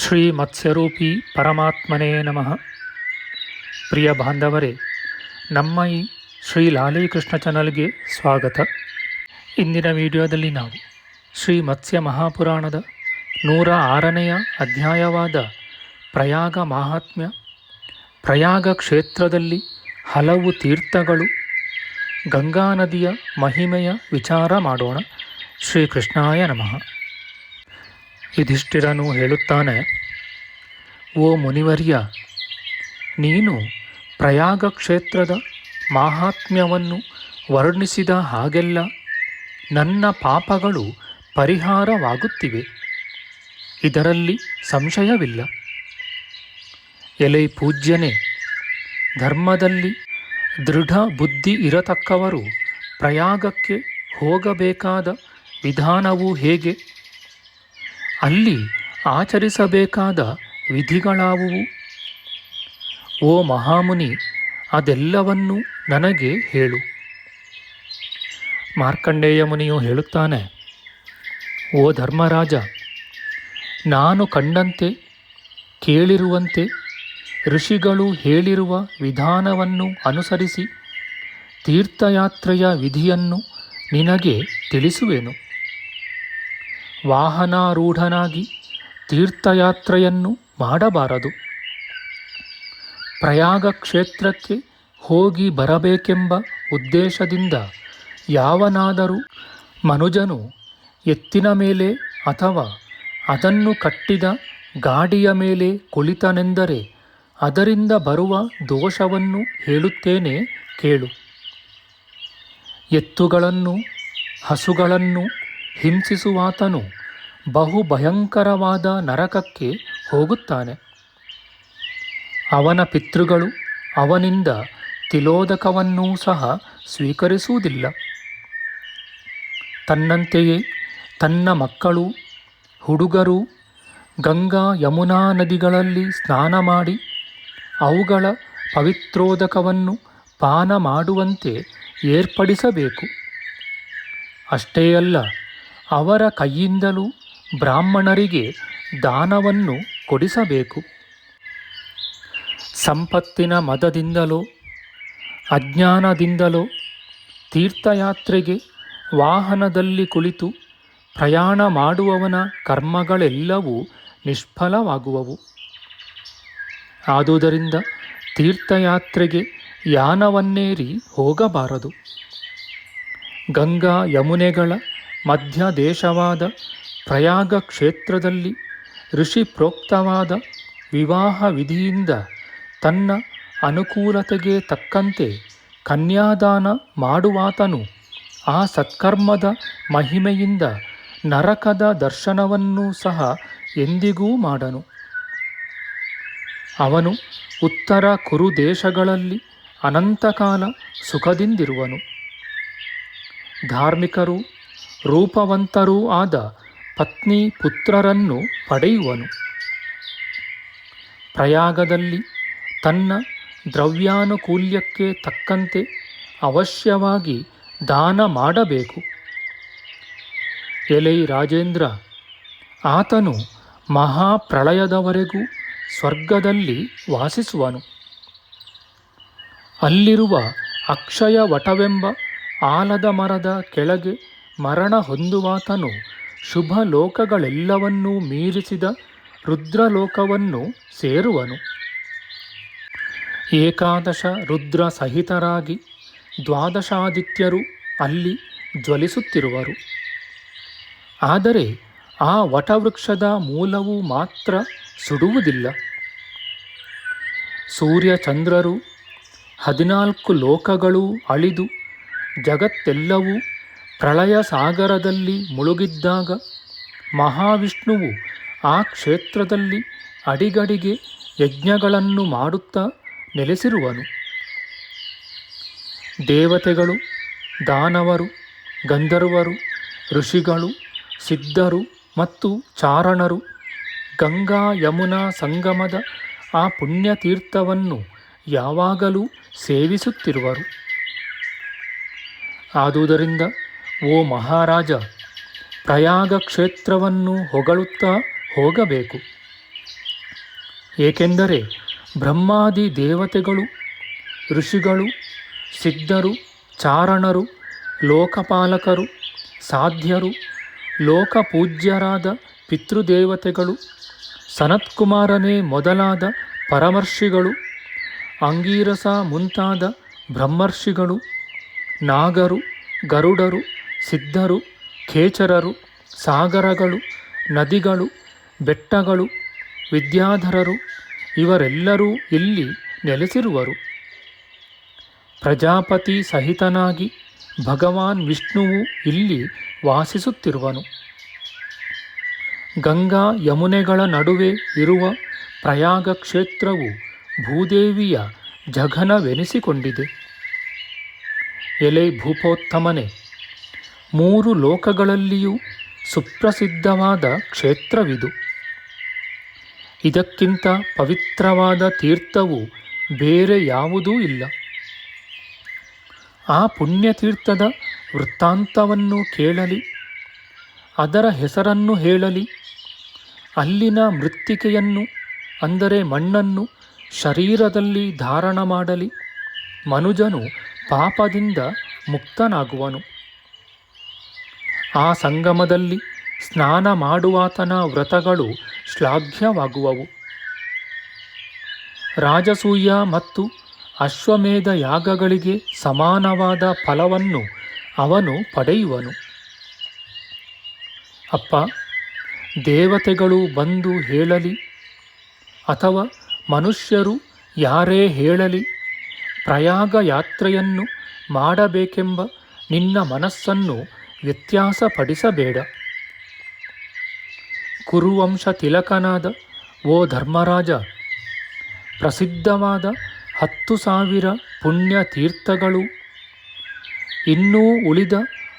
ಶ್ರೀ ಮತ್ಸ್ಯರೂಪಿ ಪರಮಾತ್ಮನೇ ನಮಃ. ಪ್ರಿಯ ಬಾಂಧವರೇ, ನಮ್ಮ ಈ ಶ್ರೀ ಲಾಲೀಕೃಷ್ಣ ಚಾನಲ್ಗೆ ಸ್ವಾಗತ. ಇಂದಿನ ವಿಡಿಯೋದಲ್ಲಿ ನಾವು ಶ್ರೀ ಮತ್ಸ್ಯ ಮಹಾಪುರಾಣದ ನೂರ ಆರನೆಯ ಅಧ್ಯಾಯವಾದ ಪ್ರಯಾಗ ಮಾಹಾತ್ಮ್ಯ, ಪ್ರಯಾಗ ಕ್ಷೇತ್ರದಲ್ಲಿ ಹಲವು ತೀರ್ಥಗಳು, ಗಂಗಾ ನದಿಯ ಮಹಿಮೆಯ ವಿಚಾರ ಮಾಡೋಣ. ಶ್ರೀಕೃಷ್ಣಾಯ ನಮಃ. ಯುಧಿಷ್ಠಿರನು ಹೇಳುತ್ತಾನೆ, ಓ ಮುನಿವರ್ಯ, ನೀನು ಪ್ರಯಾಗ ಕ್ಷೇತ್ರದ ಮಾಹಾತ್ಮ್ಯವನ್ನು ವರ್ಣಿಸಿದ ಹಾಗೆಲ್ಲ ನನ್ನ ಪಾಪಗಳು ಪರಿಹಾರವಾಗುತ್ತಿವೆ. ಇದರಲ್ಲಿ ಸಂಶಯವಿಲ್ಲ. ಎಲೆ ಪೂಜ್ಯನೇ, ಧರ್ಮದಲ್ಲಿ ದೃಢ ಬುದ್ಧಿ ಇರತಕ್ಕವರು ಪ್ರಯಾಗಕ್ಕೆ ಹೋಗಬೇಕಾದ ವಿಧಾನವು ಹೇಗೆ? ಅಲ್ಲಿ ಆಚರಿಸಬೇಕಾದ ವಿಧಿಗಳಾವುವು? ಓ ಮಹಾಮುನಿ, ಅದೆಲ್ಲವನ್ನೂ ನನಗೆ ಹೇಳು. ಮಾರ್ಕಂಡೇಯ ಮುನಿಯು ಹೇಳುತ್ತಾನೆ, ಓ ಧರ್ಮರಾಜ, ನಾನು ಕಂಡಂತೆ, ಕೇಳಿರುವಂತೆ, ಋಷಿಗಳು ಹೇಳಿರುವ ವಿಧಾನವನ್ನು ಅನುಸರಿಸಿ ತೀರ್ಥಯಾತ್ರೆಯ ವಿಧಿಯನ್ನು ನಿನಗೆ ತಿಳಿಸುವೆನು. ವಾಹನಾರೂಢನಾಗಿ ತೀರ್ಥಯಾತ್ರೆಯನ್ನು ಮಾಡಬಾರದು. ಪ್ರಯಾಗ ಕ್ಷೇತ್ರಕ್ಕೆ ಹೋಗಿ ಬರಬೇಕೆಂಬ ಉದ್ದೇಶದಿಂದ ಯಾವನಾದರೂ ಮನುಜನು ಎತ್ತಿನ ಮೇಲೆ ಅಥವಾ ಅದನ್ನು ಕಟ್ಟಿದ ಗಾಡಿಯ ಮೇಲೆ ಕುಳಿತನೆಂದರೆ ಅದರಿಂದ ಬರುವ ದೋಷವನ್ನು ಹೇಳುತ್ತೇನೆ ಕೇಳು. ಎತ್ತುಗಳನ್ನು, ಹಸುಗಳನ್ನು ಹಿಂಸಿಸುವಾತನು ಬಹು ಭಯಂಕರವಾದ ನರಕಕ್ಕೆ ಹೋಗುತ್ತಾನೆ. ಅವನ ಪಿತೃಗಳು ಅವನಿಂದ ತಿಲೋದಕವನ್ನೂ ಸಹ ಸ್ವೀಕರಿಸುವುದಿಲ್ಲ. ತನ್ನಂತೆಯೇ ತನ್ನ ಮಕ್ಕಳು, ಹುಡುಗರು ಗಂಗಾ ಯಮುನಾ ನದಿಗಳಲ್ಲಿ ಸ್ನಾನ ಮಾಡಿ ಅವುಗಳ ಪವಿತ್ರೋದಕವನ್ನು ಪಾನ ಮಾಡುವಂತೆ ಏರ್ಪಡಿಸಬೇಕು. ಅಷ್ಟೇ ಅಲ್ಲ ಅವರ ಕೈಯಿಂದಲೂ ಬ್ರಾಹ್ಮಣರಿಗೆ ದಾನವನ್ನು ಕೊಡಿಸಬೇಕು. ಸಂಪತ್ತಿನ ಮದದಿಂದಲೋ, ಅಜ್ಞಾನದಿಂದಲೋ ತೀರ್ಥಯಾತ್ರೆಗೆ ವಾಹನದಲ್ಲಿ ಕುಳಿತು ಪ್ರಯಾಣ ಮಾಡುವವನ ಕರ್ಮಗಳೆಲ್ಲವೂ ನಿಷ್ಫಲವಾಗುವವು. ಆದುದರಿಂದ ತೀರ್ಥಯಾತ್ರೆಗೆ ಯಾನವನ್ನೇರಿ ಹೋಗಬಾರದು. ಗಂಗಾ ಯಮುನೆಗಳ ಮಧ್ಯ ದೇಶವಾದ ಪ್ರಯಾಗ ಕ್ಷೇತ್ರದಲ್ಲಿ ಋಷಿ ಪ್ರೋಕ್ತವಾದ ವಿವಾಹ ವಿಧಿಯಿಂದ ತನ್ನ ಅನುಕೂಲತೆಗೆ ತಕ್ಕಂತೆ ಕನ್ಯಾದಾನ ಮಾಡುವಾತನು ಆ ಸತ್ಕರ್ಮದ ಮಹಿಮೆಯಿಂದ ನರಕದ ದರ್ಶನವನ್ನು ಸಹ ಎಂದಿಗೂ ಮಾಡನು. ಅವನು ಉತ್ತರ ಕುರು ದೇಶಗಳಲ್ಲಿ ಅನಂತಕಾಲ ಸುಖದಿಂದಿರುವನು. ಧಾರ್ಮಿಕರೂ ರೂಪವಂತರೂ ಆದ ಪತ್ನಿ ಪುತ್ರರನ್ನು ಪಡೆಯುವನು. ಪ್ರಯಾಗದಲ್ಲಿ ತನ್ನ ದ್ರವ್ಯಾನುಕೂಲ್ಯಕ್ಕೆ ತಕ್ಕಂತೆ ಅವಶ್ಯವಾಗಿ ದಾನ ಮಾಡಬೇಕು. ಎಲೈ ರಾಜೇಂದ್ರ, ಆತನು ಮಹಾಪ್ರಳಯದವರೆಗೂ ಸ್ವರ್ಗದಲ್ಲಿ ವಾಸಿಸುವನು. ಅಲ್ಲಿರುವ ಅಕ್ಷಯ ವಟವೆಂಬ ಆಲದ ಮರದ ಕೆಳಗೆ ಮರಣ ಹೊಂದುವಾತನು. ಶುಭ ಲೋಕಗಳೆಲ್ಲವನ್ನೂ ಮೀರಿಸಿದ ರುದ್ರಲೋಕವನ್ನು ಸೇರುವನು. ಏಕಾದಶ ರುದ್ರ ಸಹಿತರಾಗಿ ದ್ವಾದಶಾದಿತ್ಯರು ಅಲ್ಲಿ ಜ್ವಲಿಸುತ್ತಿರುವರು. ಆದರೆ ಆ ವಟವೃಕ್ಷದ ಮೂಲವು ಮಾತ್ರ ಸುಡುವುದಿಲ್ಲ. ಸೂರ್ಯಚಂದ್ರರು ಹದಿನಾಲ್ಕು ಲೋಕಗಳೂ ಅಳಿದು ಜಗತ್ತೆಲ್ಲವೂ ಪ್ರಳಯ ಸಾಗರದಲ್ಲಿ ಮುಳುಗಿದ್ದಾಗ ಮಹಾವಿಷ್ಣುವು ಆ ಕ್ಷೇತ್ರದಲ್ಲಿ ಅಡಿಗಡಿಗೆ ಯಜ್ಞಗಳನ್ನು ಮಾಡುತ್ತಾ ನೆಲೆಸಿರುವನು. ದೇವತೆಗಳು, ದಾನವರು, ಗಂಧರ್ವರು, ಋಷಿಗಳು, ಸಿದ್ಧರು ಮತ್ತು ಚಾರಣರು ಗಂಗಾ ಯಮುನಾ ಸಂಗಮದ ಆ ಪುಣ್ಯತೀರ್ಥವನ್ನು ಯಾವಾಗಲೂ ಸೇವಿಸುತ್ತಿರುವರು. ಆದುದರಿಂದ ಓ ಮಹಾರಾಜ ಪ್ರಯಾಗ ಕ್ಷೇತ್ರವನ್ನು ಹೊಗಳುತ್ತಾ ಹೋಗಬೇಕು. ಏಕೆಂದರೆ ಬ್ರಹ್ಮಾದಿ ದೇವತೆಗಳು, ಋಷಿಗಳು, ಸಿದ್ಧರು, ಚಾರಣರು, ಲೋಕಪಾಲಕರು, ಸಾಧ್ಯರು, ಲೋಕಪೂಜ್ಯರಾದ ಪಿತೃದೇವತೆಗಳು, ಸನತ್ಕುಮಾರನೇ ಮೊದಲಾದ ಪರಮರ್ಷಿಗಳು, ಅಂಗೀರಸ ಮುಂತಾದ ಬ್ರಹ್ಮರ್ಷಿಗಳು, ನಾಗರು, ಗರುಡರು ಸಿದ್ಧರು, ಖೇಚರರು, ಸಾಗರಗಳು, ನದಿಗಳು, ಬೆಟ್ಟಗಳು, ವಿದ್ಯಾಧರರು ಇವರೆಲ್ಲರೂ ಇಲ್ಲಿ ನೆಲೆಸಿರುವರು. ಪ್ರಜಾಪತಿ ಸಹಿತನಾಗಿ ಭಗವಾನ್ ವಿಷ್ಣುವು ಇಲ್ಲಿ ವಾಸಿಸುತ್ತಿರುವನು. ಗಂಗಾ ಯಮುನೆಗಳ ನಡುವೆ ಇರುವ ಪ್ರಯಾಗ ಕ್ಷೇತ್ರವು ಭೂದೇವಿಯ ಜಘನವೆನಿಸಿಕೊಂಡಿದೆ. ಎಲೆ ಭೂಪೋತ್ತಮನೆ ಮೂರು ಲೋಕಗಳಲ್ಲಿಯೂ ಸುಪ್ರಸಿದ್ಧವಾದ ಕ್ಷೇತ್ರವಿದು. ಇದಕ್ಕಿಂತ ಪವಿತ್ರವಾದ ತೀರ್ಥವು ಬೇರೆ ಯಾವುದೂ ಇಲ್ಲ. ಆ ಪುಣ್ಯತೀರ್ಥದ ವೃತ್ತಾಂತವನ್ನು ಕೇಳಲಿ, ಅದರ ಹೆಸರನ್ನು ಹೇಳಲಿ, ಅಲ್ಲಿನ ಮೃತ್ತಿಕೆಯನ್ನು, ಅಂದರೆ ಮಣ್ಣನ್ನು, ಶರೀರದಲ್ಲಿ ಧಾರಣ ಮಾಡಲಿ, ಮನುಜನು ಪಾಪದಿಂದ ಮುಕ್ತನಾಗುವನು. ಆ ಸಂಗಮದಲ್ಲಿ ಸ್ನಾನ ಮಾಡುವಾತನ ವ್ರತಗಳು ಶ್ಲಾಘ್ಯವಾಗುವವು. ರಾಜಸೂಯ ಮತ್ತು ಅಶ್ವಮೇಧ ಯಾಗಗಳಿಗೆ ಸಮಾನವಾದ ಫಲವನ್ನು ಅವನು ಪಡೆಯುವನು. ಅಪ್ಪ, ದೇವತೆಗಳು ಬಂದು ಹೇಳಲಿ ಅಥವಾ ಮನುಷ್ಯರು ಯಾರೇ ಹೇಳಲಿ ಪ್ರಯಾಗ ಯಾತ್ರೆಯನ್ನು ಮಾಡಬೇಕೆಂಬ ನಿನ್ನ ಮನಸ್ಸನ್ನು ವ್ಯತ್ಯಾಸಪಡಿಸಬೇಡ ಕುರುವಂಶ ತಿಲಕನಾದ ಓ ಧರ್ಮರಾಜ, ಪ್ರಸಿದ್ಧವಾದ ಹತ್ತು ಸಾವಿರ ಪುಣ್ಯ ತೀರ್ಥಗಳು, ಇನ್ನೂ ಉಳಿದ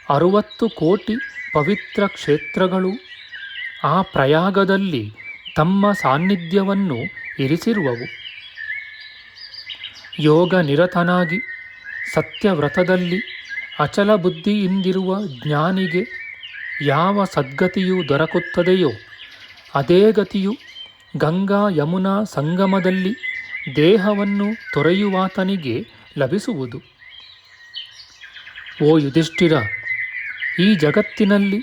ಅರುವತ್ತು ಕೋಟಿ ಪವಿತ್ರ ಕ್ಷೇತ್ರಗಳು, ಆ ಪ್ರಯಾಗದಲ್ಲಿ ತಮ್ಮ ಸಾನ್ನಿಧ್ಯವನ್ನು ಇರಿಸಿರುವವು. ಯೋಗ ನಿರತನಾಗಿ ಸತ್ಯವ್ರತದಲ್ಲಿ ಅಚಲ ಬುದ್ಧಿಯಿಂದಿರುವ ಜ್ಞಾನಿಗೆ ಯಾವ ಸದ್ಗತಿಯು ದೊರಕುತ್ತದೆಯೋ, ಅದೇ ಗತಿಯು ಗಂಗಾ ಯಮುನಾ ಸಂಗಮದಲ್ಲಿ ದೇಹವನ್ನು ತೊರೆಯುವಾತನಿಗೆ ಲಭಿಸುವುದು. ಓ ಯುಧಿಷ್ಠಿರ, ಈ ಜಗತ್ತಿನಲ್ಲಿ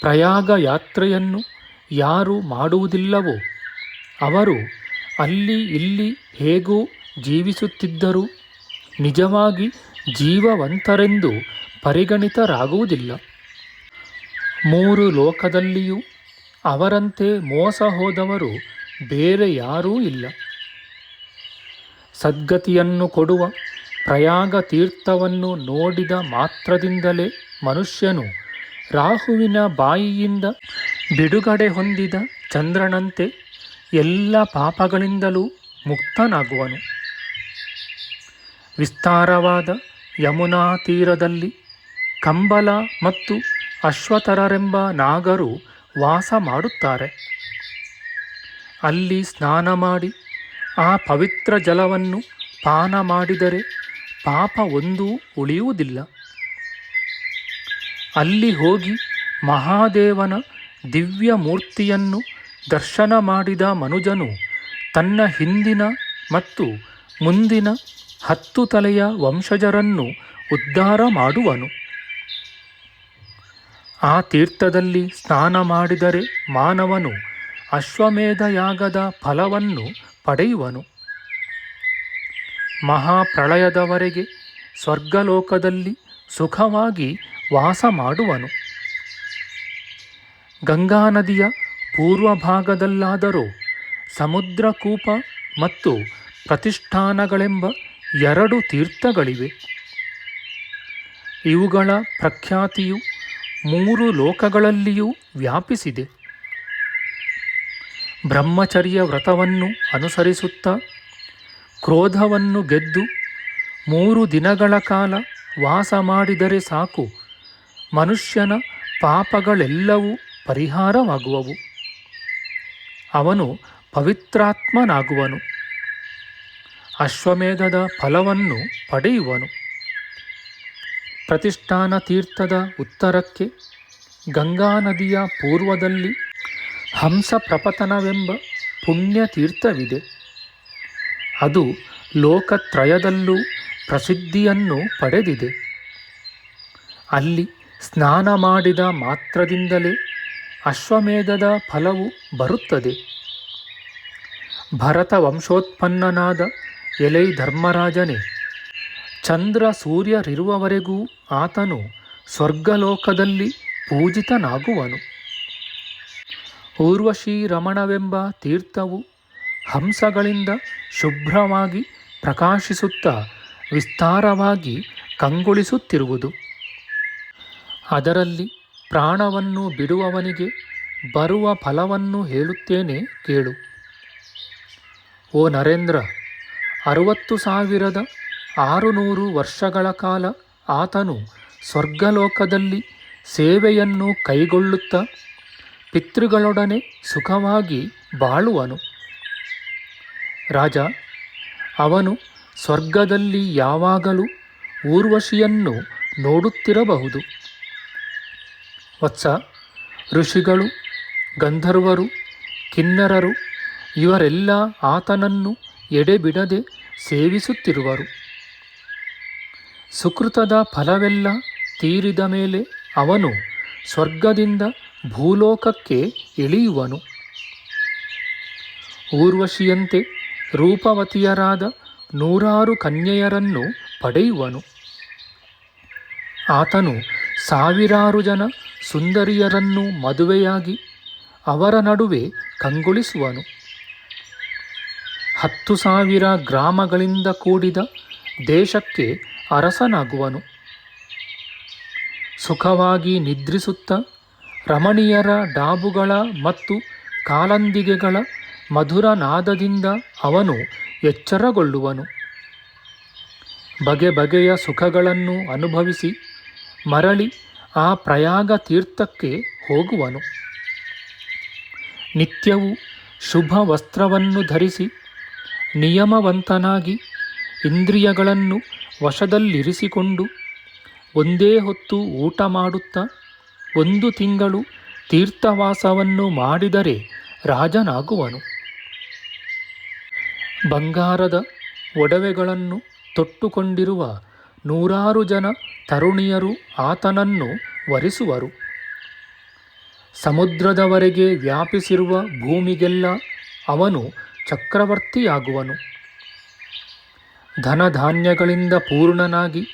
ಪ್ರಯಾಗ ಯಾತ್ರೆಯನ್ನು ಯಾರು ಮಾಡುವುದಿಲ್ಲವೋ, ಅವರು ಅಲ್ಲಿ ಇಲ್ಲಿ ಹೇಗೂ ಜೀವಿಸುತ್ತಿದ್ದರೂ ನಿಜವಾಗಿ ಜೀವವಂತರೆಂದು ಪರಿಗಣಿತರಾಗುವುದಿಲ್ಲ. ಮೂರು ಲೋಕದಲ್ಲಿಯೂ ಅವರಂತೆ ಮೋಸ ಹೋದವರು ಬೇರೆ ಯಾರೂ ಇಲ್ಲ. ಸದ್ಗತಿಯನ್ನು ಕೊಡುವ ಪ್ರಯಾಗ ತೀರ್ಥವನ್ನು ನೋಡಿದ ಮಾತ್ರದಿಂದಲೇ ಮನುಷ್ಯನು ರಾಹುವಿನ ಬಾಯಿಯಿಂದ ಬಿಡುಗಡೆ ಹೊಂದಿದ ಚಂದ್ರನಂತೆ ಎಲ್ಲ ಪಾಪಗಳಿಂದಲೂ ಮುಕ್ತನಾಗುವನು. ವಿಸ್ತಾರವಾದ ಯಮುನಾ ತೀರದಲ್ಲಿ ಕಂಬಲ ಮತ್ತು ಅಶ್ವತರರೆಂಬ ನಾಗರು ವಾಸ ಮಾಡುತ್ತಾರೆ. ಅಲ್ಲಿ ಸ್ನಾನ ಮಾಡಿ, ಆ ಪವಿತ್ರ ಜಲವನ್ನು ಪಾನ ಮಾಡಿದರೆ ಪಾಪ ಒಂದೂ ಉಳಿಯುವುದಿಲ್ಲ. ಅಲ್ಲಿ ಹೋಗಿ ಮಹಾದೇವನ ದಿವ್ಯ ಮೂರ್ತಿಯನ್ನು ದರ್ಶನ ಮಾಡಿದ ಮನುಜನು ತನ್ನ ಹಿಂದಿನ ಮತ್ತು ಮುಂದಿನ ಹತ್ತು ತಲೆಯ ವಂಶಜರನ್ನು ಉದ್ಧಾರ ಮಾಡುವನು. ಆ ತೀರ್ಥದಲ್ಲಿ ಸ್ನಾನ ಮಾಡಿದರೆ ಮಾನವನು ಅಶ್ವಮೇಧ ಯಾಗದ ಫಲವನ್ನು ಪಡೆಯುವನು. ಮಹಾಪ್ರಳಯದವರೆಗೆ ಸ್ವರ್ಗಲೋಕದಲ್ಲಿ ಸುಖವಾಗಿ ವಾಸ ಮಾಡುವನು. ಗಂಗಾ ನದಿಯ ಪೂರ್ವ ಭಾಗದಲ್ಲಾದರೂ ಸಮುದ್ರಕೂಪ ಮತ್ತು ಪ್ರತಿಷ್ಠಾನಗಳೆಂಬ ಎರಡು ತೀರ್ಥಗಳಿವೆ. ಇವುಗಳ ಪ್ರಖ್ಯಾತಿಯು ಮೂರು ಲೋಕಗಳಲ್ಲಿಯೂ ವ್ಯಾಪಿಸಿದೆ. ಬ್ರಹ್ಮಚರ್ಯ ವ್ರತವನ್ನು ಅನುಸರಿಸುತ್ತಾ, ಕ್ರೋಧವನ್ನು ಗೆದ್ದು, ಮೂರು ದಿನಗಳ ಕಾಲ ವಾಸ ಮಾಡಿದರೆ ಸಾಕು, ಮನುಷ್ಯನ ಪಾಪಗಳೆಲ್ಲವೂ ಪರಿಹಾರವಾಗುವವು. ಅವನು ಪವಿತ್ರಾತ್ಮನಾಗುವನು, ಅಶ್ವಮೇಧದ ಫಲವನ್ನು ಪಡೆಯುವನು. ಪ್ರತಿಷ್ಠಾನ ತೀರ್ಥದ ಉತ್ತರಕ್ಕೆ ಗಂಗಾ ನದಿಯ ಪೂರ್ವದಲ್ಲಿ ಹಂಸ ಪ್ರಪತನವೆಂಬ ಪುಣ್ಯ ತೀರ್ಥವಿದೆ. ಅದು ಲೋಕತ್ರಯದಲ್ಲೂ ಪ್ರಸಿದ್ಧಿಯನ್ನು ಪಡೆದಿದೆ. ಅಲ್ಲಿ ಸ್ನಾನ ಮಾಡಿದ ಮಾತ್ರದಿಂದಲೇ ಅಶ್ವಮೇಧದ ಫಲವು ಬರುತ್ತದೆ. ಭರತ ವಂಶೋತ್ಪನ್ನನಾದ ಎಲೈ ಧರ್ಮರಾಜನೇ ಚಂದ್ರ ಸೂರ್ಯರಿರುವವರೆಗೂ ಆತನು ಸ್ವರ್ಗಲೋಕದಲ್ಲಿ ಪೂಜಿತನಾಗುವನು. ಊರ್ವಶೀ ರಮಣವೆಂಬ ತೀರ್ಥವು ಹಂಸಗಳಿಂದ ಶುಭ್ರವಾಗಿ ಪ್ರಕಾಶಿಸುತ್ತಾ ವಿಸ್ತಾರವಾಗಿ ಕಂಗೊಳಿಸುತ್ತಿರುವುದು. ಅದರಲ್ಲಿ ಪ್ರಾಣವನ್ನು ಬಿಡುವವನಿಗೆ ಬರುವ ಫಲವನ್ನು ಹೇಳುತ್ತೇನೆ ಕೇಳು. ಓ ನರೇಂದ್ರ, ಅರುವತ್ತು ಸಾವಿರದ ಆರುನೂರು ವರ್ಷಗಳ ಕಾಲ ಆತನು ಸ್ವರ್ಗಲೋಕದಲ್ಲಿ ಸೇವೆಯನ್ನು ಕೈಗೊಳ್ಳುತ್ತಾ ಪಿತೃಗಳೊಡನೆ ಸುಖವಾಗಿ ಬಾಳುವನು. ರಾಜ, ಅವನು ಸ್ವರ್ಗದಲ್ಲಿ ಯಾವಾಗಲೂ ಊರ್ವಶಿಯನ್ನು ನೋಡುತ್ತಿರಬಹುದು. ವತ್ಸ, ಋಷಿಗಳು, ಗಂಧರ್ವರು, ಕಿನ್ನರರು ಇವರೆಲ್ಲ ಆತನನ್ನು ಎಡೆಬಿಡದೆ ಸೇವಿಸುತ್ತಿರುವರು. ಸುಕೃತದ ಫಲವೆಲ್ಲ ತೀರಿದ ಮೇಲೆ ಅವನು ಸ್ವರ್ಗದಿಂದ ಭೂಲೋಕಕ್ಕೆ ಇಳಿಯುವನು. ಊರ್ವಶಿಯಂತೆ ರೂಪವತಿಯರಾದ ನೂರಾರು ಕನ್ಯೆಯರನ್ನು ಪಡೆಯುವನು. ಆತನು ಸಾವಿರಾರು ಜನ ಸುಂದರಿಯರನ್ನು ಮದುವೆಯಾಗಿ ಅವರ ನಡುವೆ ಕಂಗೊಳಿಸುವನು. ಹತ್ತು ಸಾವಿರ ಗ್ರಾಮಗಳಿಂದ ಕೂಡಿದ ದೇಶಕ್ಕೆ ಅರಸನಾಗುವನು. ಸುಖವಾಗಿ ನಿದ್ರಿಸುತ್ತ ರಮಣೀಯರ ಡಾಬುಗಳ ಮತ್ತು ಕಾಲಂದಿಗೆಗಳ ಮಧುರ ನಾದದಿಂದ ಅವನು ಎಚ್ಚರಗೊಳ್ಳುವನು. ಬಗೆ ಬಗೆಯ ಸುಖಗಳನ್ನು ಅನುಭವಿಸಿ ಮರಳಿ ಆ ಪ್ರಯಾಗ ತೀರ್ಥಕ್ಕೆ ಹೋಗುವನು. ನಿತ್ಯವೂ ಶುಭ ವಸ್ತ್ರವನ್ನು ಧರಿಸಿ ನಿಯಮವಂತನಾಗಿ ಇಂದ್ರಿಯಗಳನ್ನು ವಶದಲ್ಲಿರಿಸಿಕೊಂಡು ಒಂದೇ ಹೊತ್ತು ಊಟ ಮಾಡುತ್ತಾ ಒಂದು ತಿಂಗಳು ತೀರ್ಥವಾಸವನ್ನು ಮಾಡಿದರೆ ರಾಜನಾಗುವನು. ಬಂಗಾರದ ಒಡವೆಗಳನ್ನು ತೊಟ್ಟುಕೊಂಡಿರುವ ನೂರಾರು ಜನ ತರುಣಿಯರು ಆತನನ್ನು ವರಿಸುವರು. ಸಮುದ್ರದವರೆಗೆ ವ್ಯಾಪಿಸಿರುವ ಭೂಮಿಗೆಲ್ಲ ಅವನು ಚಕ್ರವರ್ತಿಯಾಗುವನು. ಧನಧಾನ್ಯಗಳಿಂದ ಪೂರ್ಣನಾಗಿ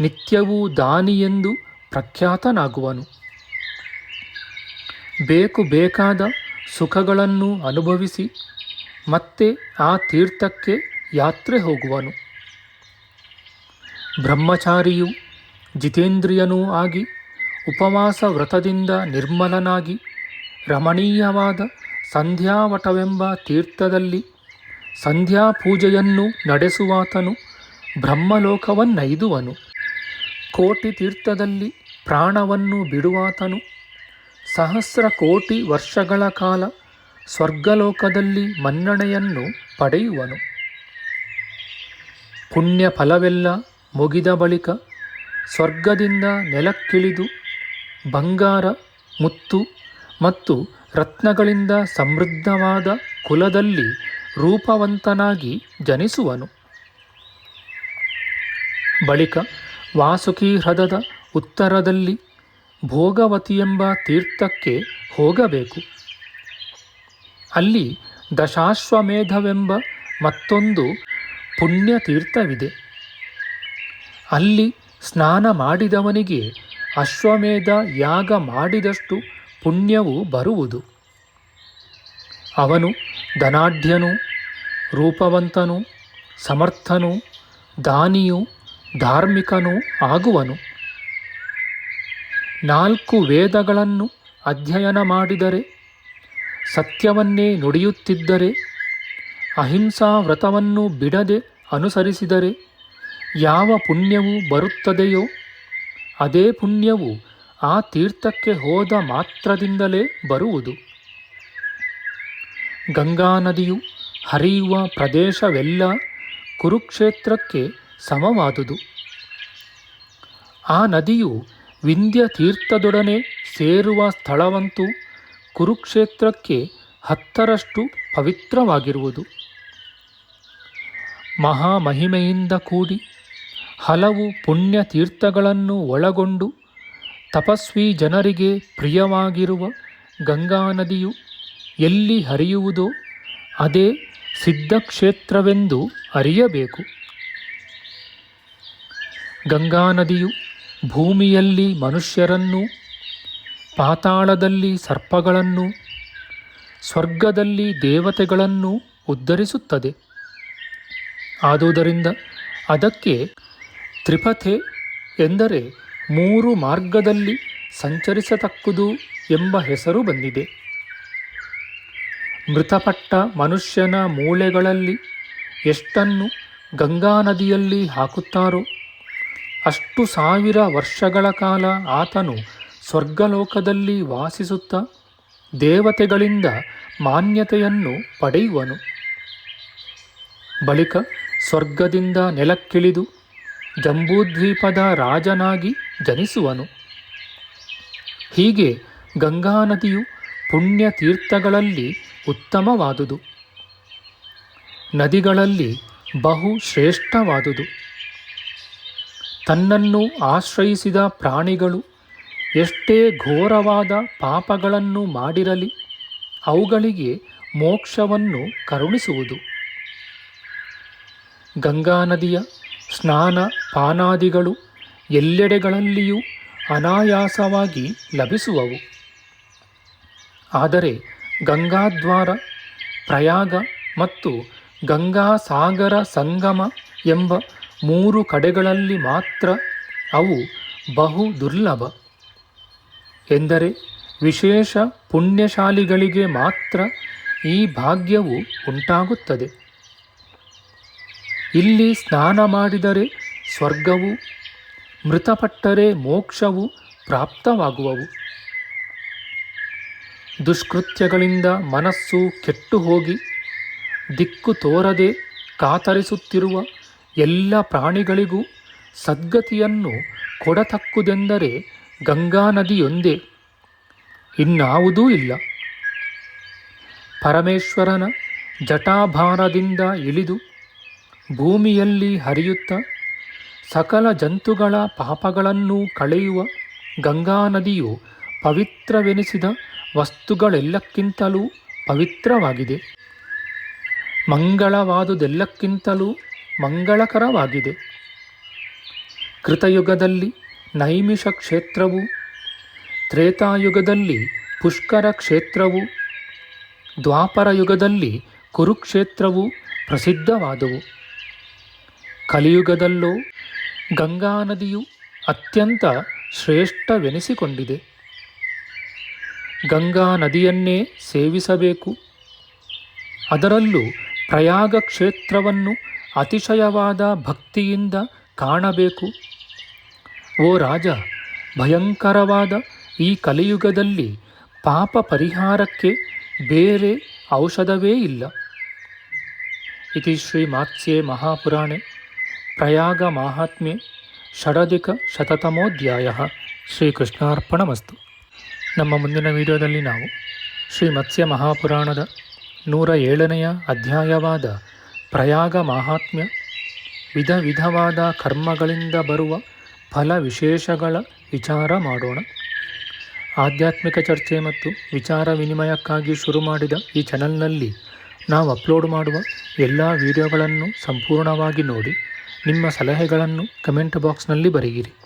ನಿತ್ಯವೂ ದಾನಿಯೆಂದು ಪ್ರಖ್ಯಾತನಾಗುವನು. ಬೇಕು ಬೇಕಾದ ಸುಖಗಳನ್ನು ಅನುಭವಿಸಿ ಮತ್ತೆ ಆ ತೀರ್ಥಕ್ಕೆ ಯಾತ್ರೆ ಹೋಗುವನು. ಬ್ರಹ್ಮಚಾರಿಯು ಜಿತೇಂದ್ರಿಯನೂ ಆಗಿ ಉಪವಾಸ ವ್ರತದಿಂದ ನಿರ್ಮಲನಾಗಿ ರಮಣೀಯವಾದ ಸಂಧ್ಯಾವಟವೆಂಬ ತೀರ್ಥದಲ್ಲಿ ಸಂಧ್ಯಾ ಪೂಜೆಯನ್ನು ನಡೆಸುವಾತನು, ಬ್ರಹ್ಮಲೋಕವನ್ನೈದುವನು. ಕೋಟಿ ತೀರ್ಥದಲ್ಲಿ ಪ್ರಾಣವನ್ನು ಬಿಡುವಾತನು. ಸಹಸ್ರ ಕೋಟಿ ವರ್ಷಗಳ ಕಾಲ ಸ್ವರ್ಗಲೋಕದಲ್ಲಿ ಮನ್ನಣೆಯನ್ನು ಪಡೆಯುವನು. ಪುಣ್ಯ ಫಲವೆಲ್ಲ ಮುಗಿದ ಬಳಿಕ ಸ್ವರ್ಗದಿಂದ ನೆಲಕ್ಕಿಳಿದು ಬಂಗಾರ, ಮುತ್ತು ಮತ್ತು ರತ್ನಗಳಿಂದ ಸಮೃದ್ಧವಾದ ಕುಲದಲ್ಲಿ ರೂಪವಂತನಾಗಿ ಜನಿಸುವನು. ಬಳಿಕ ವಾಸುಕಿ ಹ್ರದದ ಉತ್ತರದಲ್ಲಿ ಭೋಗವತಿಯೆಂಬ ತೀರ್ಥಕ್ಕೆ ಹೋಗಬೇಕು. ಅಲ್ಲಿ ದಶಾಶ್ವಮೇಧವೆಂಬ ಮತ್ತೊಂದು ಪುಣ್ಯತೀರ್ಥವಿದೆ. ಅಲ್ಲಿ ಸ್ನಾನ ಮಾಡಿದವನಿಗೆ ಅಶ್ವಮೇಧ ಯಾಗ ಮಾಡಿದಷ್ಟು ಪುಣ್ಯವು ಬರುವುದು. ಅವನು ಧನಾಢ್ಯನು ರೂಪವಂತನು, ಸಮರ್ಥನು, ದಾನಿಯು, ಧಾರ್ಮಿಕನೂ ಆಗುವನು. ನಾಲ್ಕು ವೇದಗಳನ್ನು ಅಧ್ಯಯನ ಮಾಡಿದರೆ, ಸತ್ಯವನ್ನೇ ನುಡಿಯುತ್ತಿದ್ದರೆ, ಅಹಿಂಸಾ ವ್ರತವನ್ನು ಬಿಡದೆ ಅನುಸರಿಸಿದರೆ, ಯಾವ ಪುಣ್ಯವು ಬರುತ್ತದೆಯೋ, ಅದೇ ಪುಣ್ಯವು ಆ ತೀರ್ಥಕ್ಕೆ ಹೋದ ಮಾತ್ರದಿಂದಲೇ ಬರುವುದು. ಗಂಗಾ ನದಿಯು ಹರಿಯುವ ಪ್ರದೇಶವೆಲ್ಲ ಕುರುಕ್ಷೇತ್ರಕ್ಕೆ ಸಮವಾದುದು. ಆ ನದಿಯು ವಿಂಧ್ಯ ತೀರ್ಥದೊಡನೆ ಸೇರುವ ಸ್ಥಳವಂತೂ ಕುರುಕ್ಷೇತ್ರಕ್ಕೆ ಹತ್ತರಷ್ಟು ಪವಿತ್ರವಾಗಿರುವುದು. ಮಹಾಮಹಿಮೆಯಿಂದ ಕೂಡಿ ಹಲವು ಪುಣ್ಯ ತೀರ್ಥಗಳನ್ನು ಒಳಗೊಂಡು ತಪಸ್ವಿ ಜನರಿಗೆ ಪ್ರಿಯವಾಗಿರುವ ಗಂಗಾ ನದಿಯು ಎಲ್ಲಿ ಹರಿಯುವುದೋ ಅದೇ ಸಿದ್ಧಕ್ಷೇತ್ರವೆಂದು ಅರಿಯಬೇಕು. ಗಂಗಾ ನದಿಯು ಭೂಮಿಯಲ್ಲಿ ಮನುಷ್ಯರನ್ನು, ಪಾತಾಳದಲ್ಲಿ ಸರ್ಪಗಳನ್ನು, ಸ್ವರ್ಗದಲ್ಲಿ ದೇವತೆಗಳನ್ನು ಉದ್ಧರಿಸುತ್ತದೆ. ಆದುದರಿಂದ ಅದಕ್ಕೆ ತ್ರಿಪಥೆ ಎಂದರೆ ಮೂರು ಮಾರ್ಗದಲ್ಲಿ ಸಂಚರಿಸತಕ್ಕುದು ಎಂಬ ಹೆಸರು ಬಂದಿದೆ. ಮೃತಪಟ್ಟ ಮನುಷ್ಯನ ಮೂಳೆಗಳಲ್ಲಿ ಎಷ್ಟನ್ನು ಗಂಗಾ ನದಿಯಲ್ಲಿ ಹಾಕುತ್ತಾರೋ ಅಷ್ಟು ಸಾವಿರ ವರ್ಷಗಳ ಕಾಲ ಆತನು ಸ್ವರ್ಗಲೋಕದಲ್ಲಿ ವಾಸಿಸುತ್ತ ದೇವತೆಗಳಿಂದ ಮಾನ್ಯತೆಯನ್ನು ಪಡೆಯುವನು. ಬಳಿಕ ಸ್ವರ್ಗದಿಂದ ನೆಲಕ್ಕಿಳಿದು ಜಂಬೂದ್ವೀಪದ ರಾಜನಾಗಿ ಜನಿಸುವನು. ಹೀಗೆ ಗಂಗಾ ನದಿಯು ಪುಣ್ಯ ತೀರ್ಥಗಳಲ್ಲಿ ಉತ್ತಮವಾದುದು. ನದಿಗಳಲ್ಲಿ ಬಹು ಶ್ರೇಷ್ಠವಾದುದು ತನ್ನನ್ನು ಆಶ್ರಯಿಸಿದ ಪ್ರಾಣಿಗಳು ಎಷ್ಟೇ ಘೋರವಾದ ಪಾಪಗಳನ್ನು ಮಾಡಿರಲಿ, ಅವುಗಳಿಗೆ ಮೋಕ್ಷವನ್ನು ಕರುಣಿಸುವುದು. ಗಂಗಾ ನದಿಯ ಸ್ನಾನ ಪಾನಾದಿಗಳು ಎಲ್ಲೆಡೆಗಳಲ್ಲಿಯೂ ಅನಾಯಾಸವಾಗಿ ಲಭಿಸುವವು. ಆದರೆ ಗಂಗಾದ್ವಾರ, ಪ್ರಯಾಗ ಮತ್ತು ಗಂಗಾ ಸಾಗರ ಸಂಗಮ ಎಂಬ ಮೂರು ಕಡೆಗಳಲ್ಲಿ ಮಾತ್ರ ಅವು ಬಹು ದುರ್ಲಭ. ಎಂದರೆ ವಿಶೇಷ ಪುಣ್ಯಶಾಲಿಗಳಿಗೆ ಮಾತ್ರ ಈ ಭಾಗ್ಯವು ಉಂಟಾಗುತ್ತದೆ. ಇಲ್ಲಿ ಸ್ನಾನ ಮಾಡಿದರೆ ಸ್ವರ್ಗವು, ಮೃತಪಟ್ಟರೆ ಮೋಕ್ಷವು ಪ್ರಾಪ್ತವಾಗುವವು. ದುಷ್ಕೃತ್ಯಗಳಿಂದ ಮನಸ್ಸು ಕೆಟ್ಟು ಹೋಗಿ ದಿಕ್ಕು ತೋರದೆ ಕಾತರಿಸುತ್ತಿರುವ ಎಲ್ಲ ಪ್ರಾಣಿಗಳಿಗೂ ಸದ್ಗತಿಯನ್ನು ಕೊಡತಕ್ಕುದೆಂದರೆ ಗಂಗಾ ನದಿಯೊಂದೇ. ಇನ್ನಾವುದೂ ಇಲ್ಲ. ಪರಮೇಶ್ವರನ ಜಟಾಭಾರದಿಂದ ಇಳಿದು ಭೂಮಿಯಲ್ಲಿ ಹರಿಯುತ್ತ ಸಕಲ ಜಂತುಗಳ ಪಾಪಗಳನ್ನು ಕಳೆಯುವ ಗಂಗಾ ನದಿಯು ಪವಿತ್ರವೆನಿಸಿದ ವಸ್ತುಗಳೆಲ್ಲಕ್ಕಿಂತಲೂ ಪವಿತ್ರವಾಗಿದೆ. ಮಂಗಳವಾದುದೆಲ್ಲಕ್ಕಿಂತಲೂ ಮಂಗಳಕರವಾಗಿದೆ. ಕೃತಯುಗದಲ್ಲಿ ನೈಮಿಷ ಕ್ಷೇತ್ರವು, ತ್ರೇತಾಯುಗದಲ್ಲಿ ಪುಷ್ಕರ ಕ್ಷೇತ್ರವು ದ್ವಾಪರ ಯುಗದಲ್ಲಿ ಕುರುಕ್ಷೇತ್ರವು ಪ್ರಸಿದ್ಧವಾದವು. ಕಲಿಯುಗದಲ್ಲೂ ಗಂಗಾ ನದಿಯು ಅತ್ಯಂತ ಶ್ರೇಷ್ಠವೆನಿಸಿಕೊಂಡಿದೆ. ಗಂಗಾ ನದಿಯನ್ನೇ ಸೇವಿಸಬೇಕು. ಅದರಲ್ಲೂ ಪ್ರಯಾಗ ಕ್ಷೇತ್ರವನ್ನು ಅತಿಶಯವಾದ ಭಕ್ತಿಯಿಂದ ಕಾಣಬೇಕು. ಓ ರಾಜ, ಭಯಂಕರವಾದ ಈ ಕಲಿಯುಗದಲ್ಲಿ ಪಾಪ ಪರಿಹಾರಕ್ಕೆ ಬೇರೆ ಔಷಧವೇ ಇಲ್ಲ. ಇತಿ ಶ್ರೀ ಮಾತ್ಸ್ಯೆ ಮಹಾಪುರಾಣೆ. ಪ್ರಯಾಗ ಮಾಹಾತ್ಮ್ಯೆ, ಷಡಧಿಕ ಶತತಮೋಧ್ಯಾಯ. ಶ್ರೀಕೃಷ್ಣಾರ್ಪಣಮಸ್ತು. ನಮ್ಮ ಮುಂದಿನ ವಿಡಿಯೋದಲ್ಲಿ ನಾವು ಶ್ರೀ ಮತ್ಸ್ಯ ಮಹಾಪುರಾಣದ ನೂರ ಏಳನೆಯ ಅಧ್ಯಾಯವಾದ ಪ್ರಯಾಗ ಮಾಹಾತ್ಮ್ಯ ವಿಧ ವಿಧವಾದ ಕರ್ಮಗಳಿಂದ ಬರುವ ಫಲ ವಿಶೇಷಗಳ ವಿಚಾರ ಮಾಡೋಣ. ಆಧ್ಯಾತ್ಮಿಕ ಚರ್ಚೆ ಮತ್ತು ವಿಚಾರ ವಿನಿಮಯಕ್ಕಾಗಿ ಶುರು ಮಾಡಿದ ಈ ಚಾನಲ್ನಲ್ಲಿ ನಾವು ಅಪ್ಲೋಡ್ ಮಾಡುವ ಎಲ್ಲ ವಿಡಿಯೋಗಳನ್ನು ಸಂಪೂರ್ಣವಾಗಿ ನೋಡಿ ನಿಮ್ಮ ಸಲಹೆಗಳನ್ನು ಕಮೆಂಟ್ ಬಾಕ್ಸ್ನಲ್ಲಿ ಬರೆಯಿರಿ.